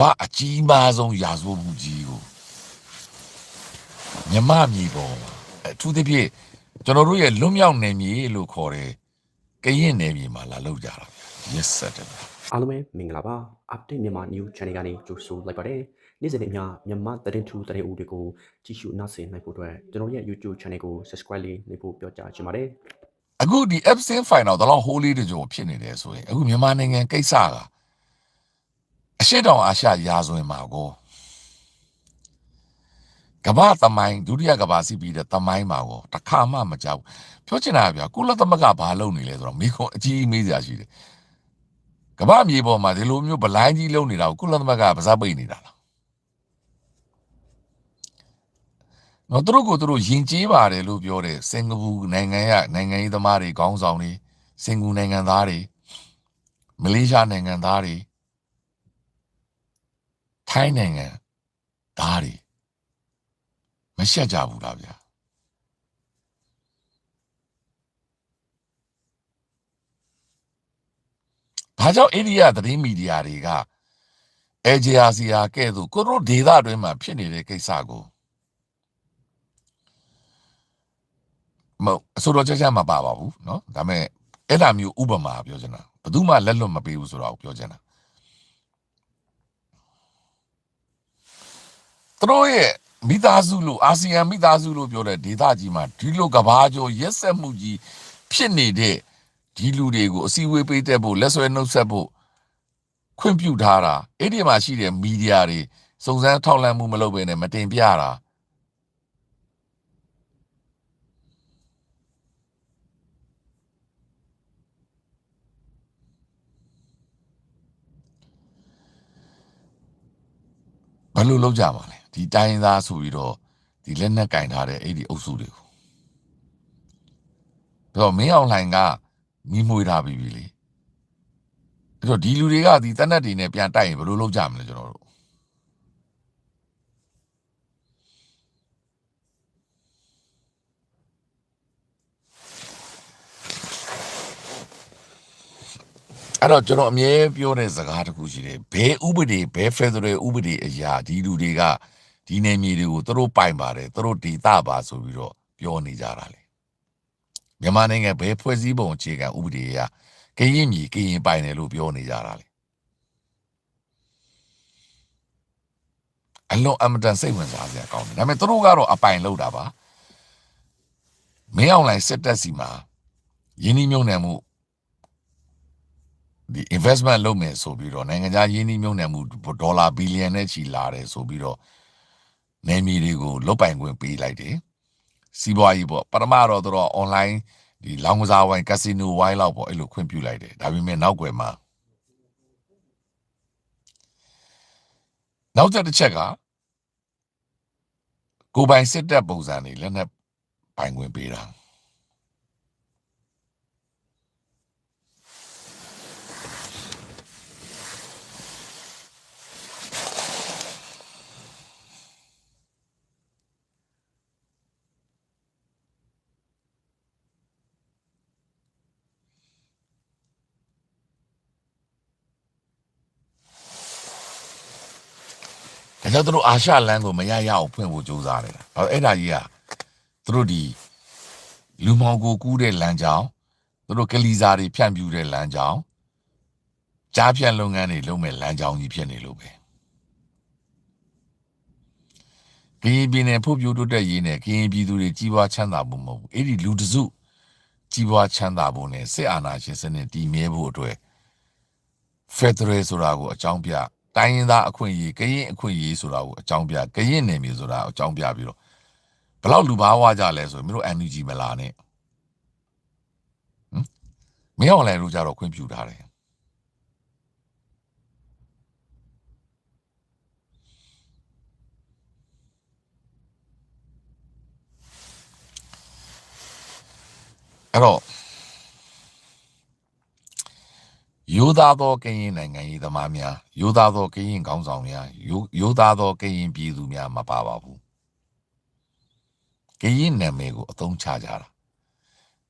ဘာအကြီးမားဆုံးရာဇဝတ်မှုကြီးကိုမြမမြေပေါ်မှာအထူးသဖြင့်ကျွန်တော်တို့ရဲ့လွတ်မြောက်နေမြေလို့ခေါ်တယ်ကရင်နေမြေမှာလာလောက်ကြတာဗျ yes sir တယ်အားလုံးပဲမင်္ဂလာပါ update မြန်မာ new channel ကနေကြိုဆိုလိုက်ပါတယ်နေ့စဉ်နဲ့အမျှမြန်မာသတင်းထူးသတင်းဦးတွေကိုကြည့်ရှုနားဆင်နိုင်ဖို့အတွက်ကျွန်တော်ရဲ့ YouTube channel ကို subscribe လေးလုပ်ဖို့ပြောကြားချင်ပါတယ်အခုဒီ absent final တော့ holy တကြိုဖြစ်နေတယ်ဆိုရင်အခုမြန်မာနိုင်ငံကိစ္စက အရှိတောင်အာရှရာဇဝင်မှာကိုကမ္ဘာသမိုင်းဒုတိယကမ္ဘာစစ်ပြီးတဲ့သမိုင်းမှာကိုတစ်ခါမှမကြောက်ပြောချင်တာကဗျာကုလသမဂ္ဂဘာလုပ်နေလဲဆိုတော့မိခွန်အကြီးအမေးစရာရှိတယ်ကမ္ဘာမြေပေါ်မှာဒီလိုမျိုးဗလိုင်းကြီးလုံးနေတာကိုကုလသမဂ္ဂကပါစားပိတ်နေတာလားနော်သူတို့ကိုသူတို့ယဉ်ကျေးပါတယ်လို့ပြောတယ်စင်ကာပူနိုင်ငံရနိုင်ငံရေးသမားတွေခေါင်းဆောင်တွေစင်ကာပူနိုင်ငံသားတွေမလေးရှားနိုင်ငံသားတွေ ထိုင်းနိုင်ငံသားတွေမရှက်ကြဘူးလားဗျာဘာကြောင့်အိန္ဒိယသတင်းမီဒီယာတွေကအေဂျီယာစီယာကဲ့သို့ကိုတို့ဒေသအတွင်းမှာဖြစ်နေတဲ့ကိစ္စကို မဟုတ်အဆိုတော်ချက်ချက်မပါပါဘူးเนาะဒါပေမဲ့အဲ့ဒါမျိုးဥပမာပြောချင်တာဘယ်သူမှလက်လွတ်မပေးဘူးဆိုတော့ပြောချင်တာ သူတို့ရဲ့မိသားစုလို့အာဆီယံမိသားစုလို့ပြောတဲ့ဒေသကြီးမှာဒီလိုကဘာကျော်ရက်ဆက်မှုကြီးဖြစ်နေတဲ့ဒီလူတွေကိုအစည်းအဝေးပေးတဲ့ဖို့လက်ဆွဲနှုတ်ဆက်ဖို့ခွင့်ပြုထားတာအဲ့ဒီမှာရှိတဲ့မီဒီယာတွေစုံစမ်းထောက်လှမ်းမှုမလုပ်ဘဲနဲ့မတင်ပြတာဘယ်လိုလုပ်ကြမှာလဲ ဒီတိုင်းရင်းသားဆိုပြီးတော့ဒီလက်နက်ကင်ထားတဲ့အဲ့ဒီအုပ်စုတွေကိုပြီးတော့မင်းအောင်လှိုင်ကမိမွေထားပြီးပြီလေအဲ့တော့ဒီလူတွေကဒီတနက်တွေနဲ့ပြန်တိုက်ရင်ဘယ်လိုလုပ်ကြမလဲကျွန်တော်တို့အဲ့တော့ကျွန်တော်အမြဲပြောတဲ့စကားတစ်ခုရှိတယ်ဘယ်ဥပဒေဘယ်ဖက်ဒရယ်ဥပဒေအရာဒီလူတွေက ဒီနယ်မြေတွေကိုသူတို့ပိုင်ပါတယ်သူတို့ဒေသပါဆိုပြီးတော့ပြောနေကြတာလေမြန်မာနိုင်ငံဘယ်ဖွဲ့စည်းပုံအခြေခံဥပဒေအရကရင်မြေကရင်ပိုင်တယ်လို့ပြောနေကြတာလေအလုံးအမတန်စိတ်ဝင်စားစရာကောင်းတယ်ဒါပေမဲ့သူတို့ကတော့အပိုင်လောက်တာပါမင်းအောင်လိုင်းစစ်တပ်စီမှာယင်းနှိမ့်မြုံနယ်မှုဒီ investment လုပ်မယ်ဆိုပြီးတော့နိုင်ငံခြားရင်းနှီးမြှုပ်နှံမှုဒေါ်လာဘီလီယံနဲ့ချီလာတယ်ဆိုပြီးတော့ နယ်မြေတွေကိုလုတ်ပိုင်ခွင့်ပေးလိုက်တယ်စီးပွားရေးပေါ့ပထမတော့သူတို့ online ဒီလောင်းကစားဝိုင်းကက်စီနိုဝိုင်းလောက်ပေါ့အဲ့လိုခွင့်ပြုလိုက်တယ်ဒါပေမဲ့နောက်ွယ်မှာနောက်တစ်ချက်ကကိုယ်ပိုင်စစ်တပ်ပုံစံတွေလက်နက်ပိုင်ခွင့်ပေးတာ ဒါကြောင့်သူတို့အာရှလမ်းကိုမရရအောင်ဖွင့်ဖို့ကြိုးစားနေတာ။ဘာလို့အဲ့ဒါကြီးကသူတို့ဒီလူမောင်ကိုကူးတဲ့လမ်းကြောင်းသူတို့ကလီစာတွေဖြန့်ပြူတဲ့လမ်းကြောင်းကြားဖြန့်လုပ်ငန်းတွေလုပ်မဲ့လမ်းကြောင်းကြီးဖြစ်နေလို့ပဲ။ကရင်ပြည်နယ်ဖို့ပြိုးတိုးတက်ရေးနဲ့ကရင်ပြည်သူတွေကြီးပွားချမ်းသာဖို့မဟုတ်ဘူး။အဲ့ဒီလူတစုကြီးပွားချမ်းသာဖို့နဲ့စစ်အာဏာရှင်စနစ်တည်မြဲဖို့အတွက်ဖက်ဒရယ်ဆိုတာကိုအကြောင်းပြ တိုင်းရင်းသားအခွင့်အရေးကရင်အခွင့်အရေးဆိုတာကိုအကြောင်းပြကရင်နယ်မြေဆိုတာကိုအကြောင်းပြပြီးတော့ဘလောက်လူဘာဝကြလဲဆိုရင်မင်းတို့ NUG မလာနဲ့ဟမ်မင်းအောင်လည်းတို့ကြတော့ခွင့်ပြုထားတယ်အဲ့တော့ ရိုးသားသောကရင်နိုင်ငံရေးသမားများရိုးသားသောကရင်ခေါင်းဆောင်များရိုးရိုးသားသောကရင်ပြည်သူများမပါပါဘူးကရင်နာမည်ကိုအသုံးချကြတာ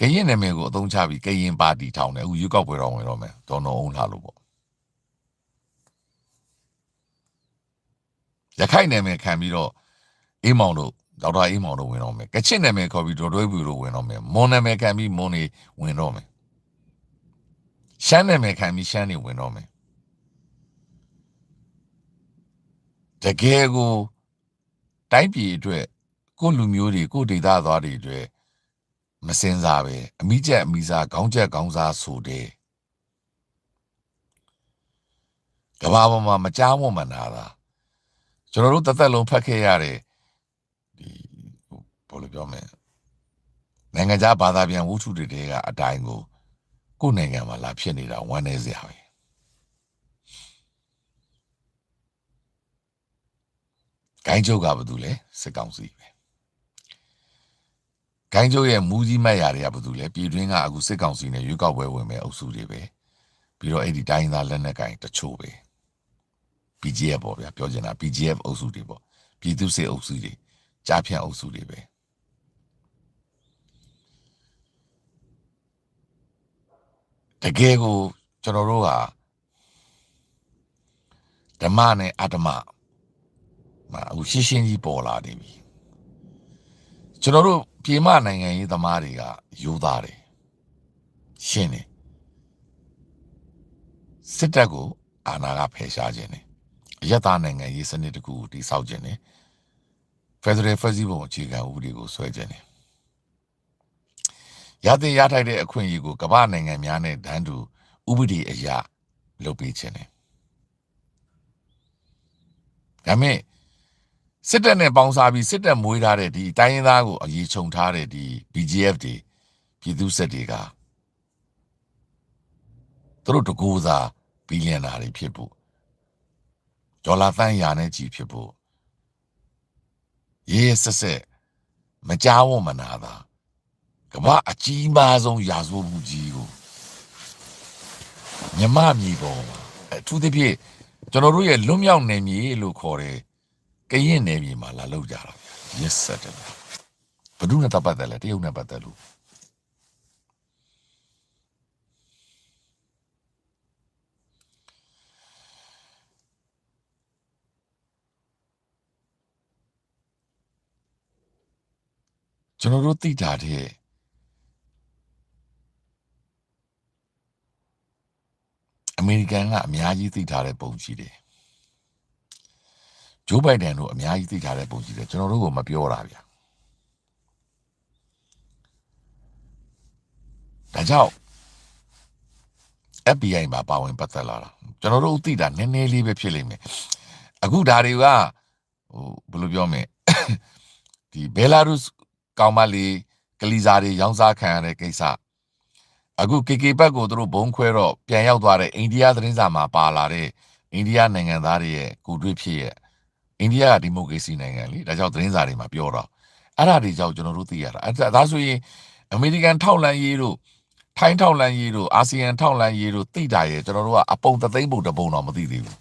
ကရင်နာမည်ကိုအသုံးချပြီးကရင်ပါတီထောင်တယ်အခုရွေးကောက်ပွဲတော်ဝင်တော့မယ်ဒေါ်နော်အောင်လာလို့ပေါ့ရခိုင်နာမည်ခံပြီးတော့အေးမောင်တို့ဒေါက်တာအေးမောင်တို့ဝင်တော့မယ်ကချစ်နာမည်ခေါ်ပြီးဒေါ်တွဲဘူးတို့ဝင်တော့မယ်မွန်နာမည်ခံပြီးမွန်နေဝင်တော့မယ် ရှမ်းနာမည်ခံပြီးရှမ်းနေဝင်တော့မယ်တကယ်ကိုတိုင်းပြည်အတွက်ကိုယ့်လူမျိုးတွေကိုယ့်ဒေသသားတွေအတွက်မစင်စားပဲအမိချက်အမိစားခေါင်းချက်ခေါင်းစားဆိုတဲ့ကဘာပေါ်မှာမကြားမွန်မှန်တာလားကျွန်တော်တို့တစ်သက်လုံးဖတ်ခဲ့ရတဲ့ဒီဟိုဘယ်လိုပြောမလဲနိုင်ငံခြားဘာသာပြန်ဝုထုတွေတဲကအတိုင်းကို ကိုယ့်နိုင်ငံမှာလာဖြစ်နေတာဝမ်းနေစရာပဲဂိုင်းချုပ်ကဘာတူလဲစစ်ကောင်စီပဲဂိုင်းချုပ်ရဲ့မူကြီးမတ်ရာတွေကဘာတူလဲပြည်တွင်းကအခုစစ်ကောင်စီနဲ့ရွေးကောက်ပွဲဝင်မဲ့အုပ်စုတွေပဲပြီးတော့အဲ့ဒီတိုင်းသားလက်နက်ကိုင်တချို့ပဲ PGF ပေါ့ဗျာပြောချင်တာ PGF အုပ်စုတွေပေါ့ပြည်သူစစ်အုပ်စုတွေကြားဖြန့်အုပ်စုတွေပဲ တကယ်ကိုကျွန်တော်တို့ဟာဓမ္မနဲ့အတ္တမမအခုရှင်းရှင်းကြီးပေါ်လာနေပြီကျွန်တော်တို့ပြေမနိုင်ငံရေးသမားတွေကယူသားတယ်ရှင်းတယ်စစ်တပ်ကိုအာဏာကဖယ်ရှားခြင်းတယ်အယက်သားနိုင်ငံရေးစနစ်တစ်ခုကိုတည်ဆောက်ခြင်းနဲ့ Federal ဖွဲ့စည်းပုံအခြေခံဥပဒေကိုဆွဲခြင်းနဲ့ ရတဲ့ရထိုက်တဲ့အခွင့်အရေးကိုကမ္ဘာနိုင်ငံများနဲ့တန်းတူဥပဒေအရလုပ်ပေးခြင်းနဲ့ဒါမဲ့စစ်တပ်နဲ့ပေါင်းစားပြီးစစ်တပ်မွေးထားတဲ့ဒီတိုင်းရင်းသားကိုအရေးခြုံထားတဲ့ဒီ BGF တွေပြည်သူစစ်တွေကသူတို့တကူစားဘီလီယံနာတွေဖြစ်ဖို့ဒေါ်လာသန်းရာနဲ့ကြီးဖြစ်ဖို့ရေးဆက်ဆက်မကြောက်ဝမနာတာ ကမ္ဘာအကြီးမားဆုံးရာဇဝတ်မှုကြီးကိုမြမမြေပေါ်မှာအထူးသဖြင့်ကျွန်တော်တို့ရဲ့လွတ်မြောက်နေမြေလို့ခေါ်တယ်ကရင်နေမြေမှာလာလောက်ကြတာဗျရက်ဆက်တယ်ဘယ်သူနဲ့တပ်ပတ်တယ်လဲတရုတ်နဲ့ပတ်တယ်လို့ကျွန်တော်တို့သိတာတဲ့အ မေရိကန်ကအများကြီးသိထားတဲ့ပုံရှိတယ်ဂျိုးဘိုင်ဒန်တို့အများကြီးသိထားတဲ့ပုံရှိတယ်ကျွန်တော်တို့ကမပြောတာဗျာဒါကြောင့် FBI မှာပါဝင်ပတ်သက်လာတာကျွန်တော်တို့သိတာနည်းနည်းလေးပဲဖြစ်လိမ့်မယ်အခုဒါတွေကဟိုဘယ်လိုပြောမလဲဒီဘယ်လာရုစ်ကောင်မလေးကလီဇာတွေရောင်းစားခံရတဲ့ကိစ္စ အခု KK ဘက်ကိုသူတို့ဘုံခွဲတော့ပြန်ရောက်သွားတဲ့အိန္ဒိယသတင်းစာမှာပါလာတဲ့အိန္ဒိယနိုင်ငံသားတွေရဲ့ကိုတွေ့ဖြစ်ရဲ့အိန္ဒိယကဒီမိုကရေစီနိုင်ငံလေဒါကြောင့်သတင်းစာတွေမှာပြောတော့အဲ့ဒါတွေကြောင့်ကျွန်တော်တို့သိရတာအဲ့ဒါဒါဆိုရင်အမေရိကန်ထောက်လန့်ရေးတို့ထိုင်းထောက်လန့်ရေးတို့အာဆီယံထောက်လန့်ရေးတို့သိတာရဲ့ကျွန်တော်တို့ကအပုံတသိမ့်ပုံတပုံတော့မသိသေးဘူး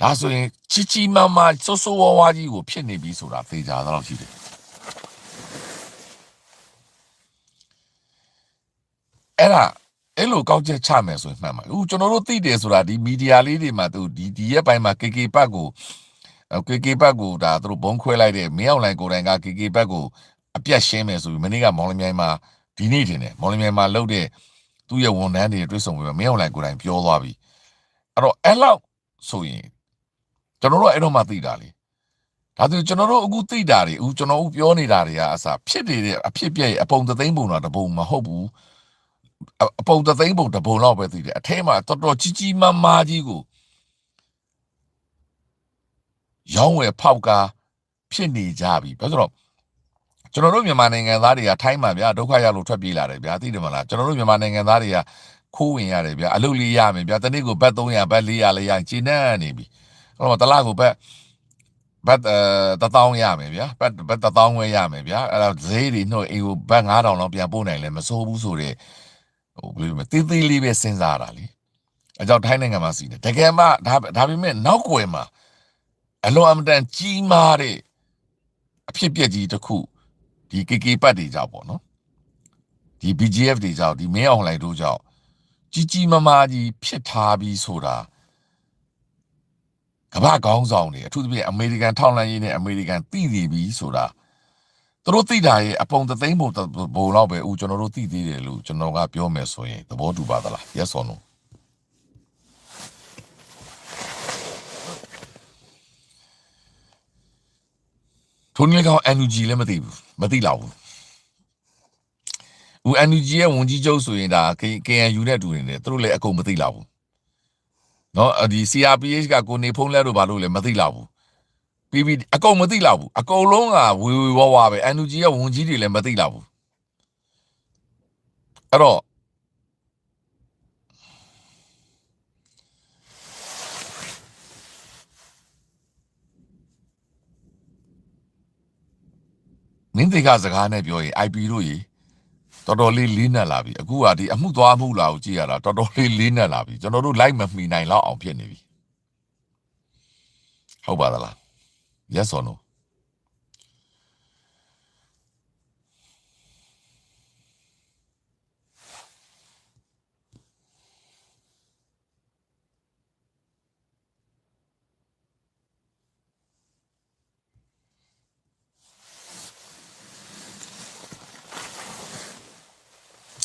ဒါဆိုရင်ချီချီမာမာဆိုးဆိုးဝါးဝါးကြီးကိုဖြစ်နေပြီဆိုတာသိကြတော့ရှိတယ် အဲ့ဒါအဲ့လိုကောက်ချက်ချမယ်ဆိုရင်မှန်ပါအခုကျွန်တော်တို့သိတယ်ဆိုတာဒီမီဒီယာလေးတွေမှာသူဒီဒီရဲ့ပိုင်းမှာ KK ဘတ်ကို KK ဘတ်ကိုဒါသူတို့ဘုံခွဲလိုက်တဲ့မင်းအောင်လိုင်ကိုယ်တိုင်က KK ဘတ်ကိုအပြတ်ရှင်းမယ်ဆိုပြီးမနေ့ကမောင်လမြိုင်မှာဒီနေ့တင်တယ်မောင်လမြိုင်မှာလှုပ်တဲ့သူ့ရဲ့ဝန်ထမ်းတွေတွေ့ဆုံပြီးမင်းအောင်လိုင်ကိုယ်တိုင်ပြောသွားပြီအဲ့တော့အဲ့လောက်ဆိုရင်ကျွန်တော်တို့အဲ့တော့မှသိတာလေဒါဆိုကျွန်တော်တို့အခုသိတာတွေအခုကျွန်တော်တို့ပြောနေတာတွေကအစားဖြစ်နေတဲ့အဖြစ်ပြက်ရဲ့အပုံသသိမ့်ပုံတော့တပုံမဟုတ်ဘူး အပုံသသိမ့်ပုံတပုံတော့ပဲသိတယ်အထဲမှာတော်တော်ကြီးကြီးမားမားကြီးကိုရောင်းဝယ်ဖောက်ကားဖြစ်နေကြပြီဘာလို့ဆိုတော့ကျွန်တော်တို့မြန်မာနိုင်ငံသားတွေကထိုင်းမှာဗျာဒုက္ခရောက်လို့ထွက်ပြေးလာတယ်ဗျာသိတယ်မလားကျွန်တော်တို့မြန်မာနိုင်ငံသားတွေကခိုးဝင်ရတယ်ဗျာအလုပ်လေးရမယ်ဗျာတနေ့ကိုဘတ်300ဘတ်400လေးရရင်ကျင်းနေနေပြီအဲ့တော့တလားကိုဘတ်ဘတ်အဲတထောင်ရမယ်ဗျာဘတ်ဘတ်တထောင်ဝယ်ရမယ်ဗျာအဲ့တော့ဈေးတွေနှုတ်အိမ်ကိုဘတ်9000လောက်ပြန်ပို့နိုင်လဲမစိုးဘူးဆိုတဲ့ ဟိုဘယ်လိုလဲတေးသေးလေးပဲစဉ်းစားတာလीအကြောင်းထိုင်းနိုင်ငံမှာစီတယ်တကယ်မှဒါဒါပေမဲ့နောက်ွယ်မှာအလွန်အမတန်ကြီးမားတဲ့အဖြစ်ပြက်ကြီးတစ်ခုဒီ KK ပတ်တွေကြောင့်ပေါ့နော်ဒီ BGF တွေကြောင့်ဒီမင်းအောင်လှိုင်တို့ကြောင့်ကြီးကြီးမားမားကြီးဖြစ်ထားပြီးဆိုတာကမ္ဘာခေါင်းဆောင်တွေအထူးသဖြင့်အမေရိကန်ထောက်လှမ်းရေးနဲ့အမေရိကန်သိနေပြီဆိုတာ သူတို့သိတာရဲ့အပုံသသိန်းပုံပုံတော့ပဲဦးကျွန်တော်တို့သိသေးတယ်လို့ကျွန်တော်ကပြောမယ်ဆိုရင်သဘောတူပါသလား yes or no ထုံးလေးကောင် NUG လည်းမသိဘူးမသိလောက်ဘူးဦး NUG ရဲ့ဝန်ကြီးချုပ်ဆိုရင်ဒါ KNU နဲ့တူနေတယ်သူတို့လည်းအကုန်မသိလောက်ဘူးเนาะဒီ CRPH ကကိုနေဖုံးလဲတို့ဘာလို့လဲမသိလောက်ဘူး PB အကုန်မသိလောက်ဘူးအကုန်လုံးကဝေဝေဝါဝါပဲ NUG ရဲ့ဝန်ကြီးတွေလည်းမသိလောက်ဘူးအဲ့တော့မင်းတွေကစကားနဲ့ပြောရင် IP တို့ရေတော်တော်လေးလေးနက်လာပြီအခုကဒီအမှုသွားမှုလာကိုကြည့်ရတာတော်တော်လေးလေးနက်လာပြီကျွန်တော်တို့လိုက်မမှီနိုင်လောက်အောင်ဖြစ်နေပြီဟုတ်ပါသလား yes or no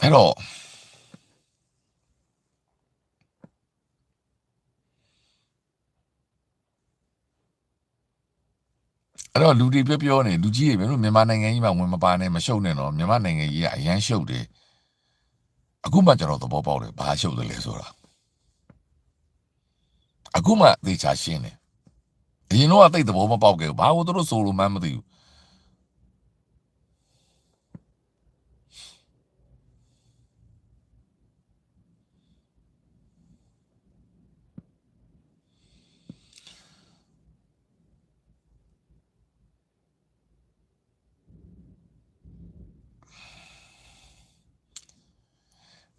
အဲ့ တော့အဲ့တော့လူတွေပြောပြောနေလူကြီးတွေပြောလို့မြန်မာနိုင်ငံကြီးမှာဝင်မပါနဲ့မရှုပ်နဲ့တော့မြန်မာနိုင်ငံကြီးကအရန်ရှုပ်တယ်အခုမှကျွန်တော်သဘောပေါက်တယ်ဘာရှုပ်တယ်လဲဆိုတာအခုမှသေချာရှင်းတယ်အရင်တော့တိတ်သဘောမပေါက်ခဲ့ဘူးဘာလို့သူတို့ဆိုလို့မှန်းမသိဘူး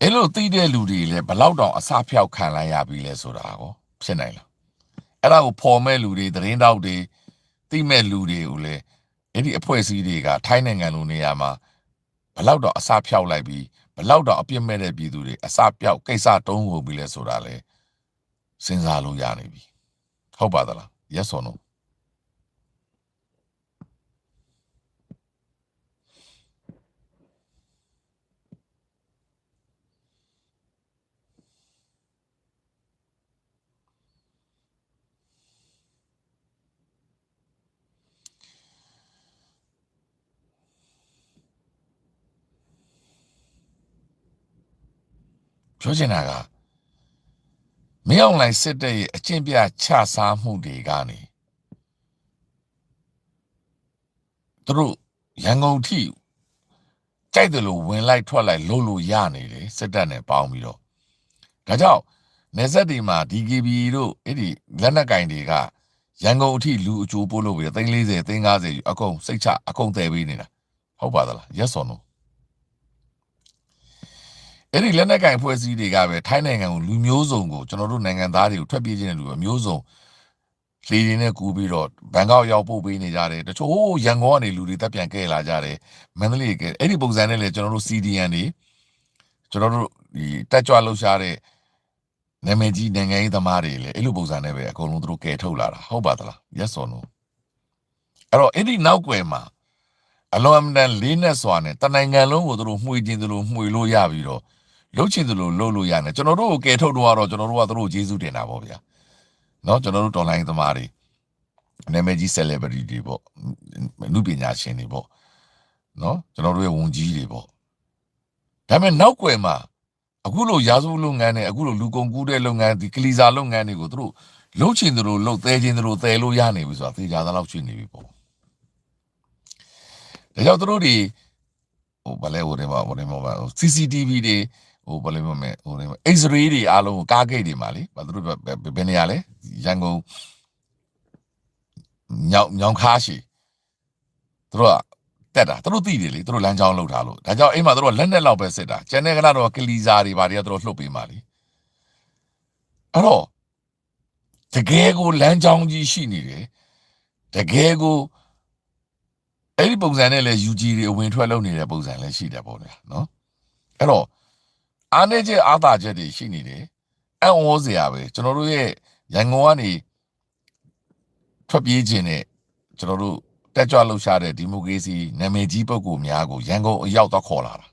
အဲ့လိုသိတဲ့လူတွေလည်းဘလောက်တောင်အစဖြောက်ခံလိုက်ရပြီလဲဆိုတာကိုဖြစ်နိုင်လားအဲ့ဒါကိုပေါ်မဲ့လူတွေသတင်းတောက်တွေသိမဲ့လူတွေကိုလည်းအဲ့ဒီအဖွဲ့အစည်းတွေကထိုင်းနိုင်ငံလိုနေရာမှာဘလောက်တောင်အစဖြောက်လိုက်ပြီးဘလောက်တောင်အပြစ်မဲ့တဲ့ပြည်သူတွေအစပြောက်ကိစ္စတုံးကုန်ပြီလဲဆိုတာလေစဉ်းစားလို့ရနေပြီဟုတ်ပါသလား yes or no ပြောချင်တာကမင်းအောင်လိုင်းစစ်တဲ့ရဲ့အကျင့်ပြချစားမှုတွေကနေသူတို့ရန်ကုန်ထိကြိုက်တယ်လို့ဝင်လိုက်ထွက်လိုက်လို့လို့ရနေတယ်စစ်တပ်နဲ့ပေါင်းပြီးတော့ဒါကြောင့်နေဆက်ဒီမှာ DKB တို့အဲ့ဒီလက်နက်ကင်တွေကရန်ကုန်အထိလူအကျိုးပို့လို့ပြီးတော့340 350အကုန်စိတ်ချအကုန်တည်ပေးနေတာဟုတ်ပါသလား yes or no အဲ့ဒီလက်နက်ကင်ဖွဲ့စည်းတွေကပဲထိုင်းနိုင်ငံကိုလူမျိုးစုံကိုကျွန်တော်တို့နိုင်ငံသားတွေကိုထွက်ပြေးခြင်းတဲ့လူအမျိုးစုံလေရင်နဲ့ကူပြီးတော့ဘန်ကောက်ရောက်ပို့ပေးနေကြတယ်တချို့ဟိုးရန်ကုန်ကနေလူတွေတက်ပြန်ခဲ့လာကြတယ်မန္တလေးကအဲ့ဒီပုံစံနဲ့လေကျွန်တော်တို့ CDN တွေကျွန်တော်တို့ဒီတက်ကြွလှုပ်ရှားတဲ့နာမည်ကြီးနိုင်ငံရေးသမားတွေလေအဲ့လိုပုံစံနဲ့ပဲအကုန်လုံးသူတို့ကယ်ထုတ်လာတာဟုတ်ပါသလား yes or no အဲ့တော့အဲ့ဒီနောက်ွယ်မှာအလွန်အမတန်လေးနဲ့စွာနဲ့တနိုင်ငံလုံးကိုသူတို့မှွေခြင်းသူတို့မှွေလို့ရပြီးတော့ လှုပ်ချင်သလိုလှုပ်လို့ရတယ်ကျွန်တော်တို့ကိုကယ်ထုတ်တော့ကတော့ကျွန်တော်တို့ကသူတို့ကိုကျေးဇူးတင်တာပေါ့ဗျာเนาะကျွန်တော်တို့တော်လိုင်းသမားတွေနာမည်ကြီး celebrity တွေပေါ့လူပညာရှင်တွေပေါ့เนาะကျွန်တော်တို့ရဲ့ဝန်ကြီးတွေပေါ့ဒါပေမဲ့နောက်ွယ်မှာအခုလိုရာဇဝလုပ်ငန်းနဲ့အခုလိုလူကုန်ကူးတဲ့လုပ်ငန်းဒီကလီစာလုပ်ငန်းတွေကိုသူတို့လှုပ်ချင်သလိုလှုပ်သေးချင်သလိုသယ်လို့ရနေပြီဆိုတာသိကြသလောက်ရှိနေပြီပေါ့ဒါကြောင့်သူတို့တွေဟိုဗလဲဟိုတွေမှာဟိုတွေမှာ CCTV တွေ ဟိုဘယ်လိုမလဲဟိုတွေ X-ray တွေအားလုံးကိုကားဂိတ်တွေမှာလေဘာသူတို့ဘယ်နေရာလဲရန်ကုန်ညောင်ညောင်ခါရှိသူတို့ကတက်တာသူတို့သိတယ်လေသူတို့လမ်းကြောင်းလောက်ထားလို့ဒါကြောင့်အိမ်မှာသူတို့လက်နဲ့လောက်ပဲစစ်တာကျန်တဲ့ကနာတော့ကလီစာတွေဘာတွေကသူတို့လှုပ်ပေးမှလေအဲ့တော့တကယ်ကိုလမ်းကြောင်းကြီးရှိနေတယ်တကယ်ကိုအဲ့ဒီပုံစံနဲ့လဲ UG တွေအဝင်ထွက်လုပ်နေတဲ့ပုံစံလဲရှိတယ်ပေါ့ဗျာနော်အဲ့တော့ အားနေချက်အားသာချက်တွေရှိနေတယ်အံ့ဩစရာပဲကျွန်တော်တို့ရဲ့ရန်ကုန်ကနေထွက်ပြေးခြင်းနဲ့ကျွန်တော်တို့တက်ကြွလှုပ်ရှားတဲ့ဒီမိုကရေစီနာမည်ကြီးပုဂ္ဂိုလ်များကိုရန်ကုန်အရောက်တော့ခေါ်လာတာ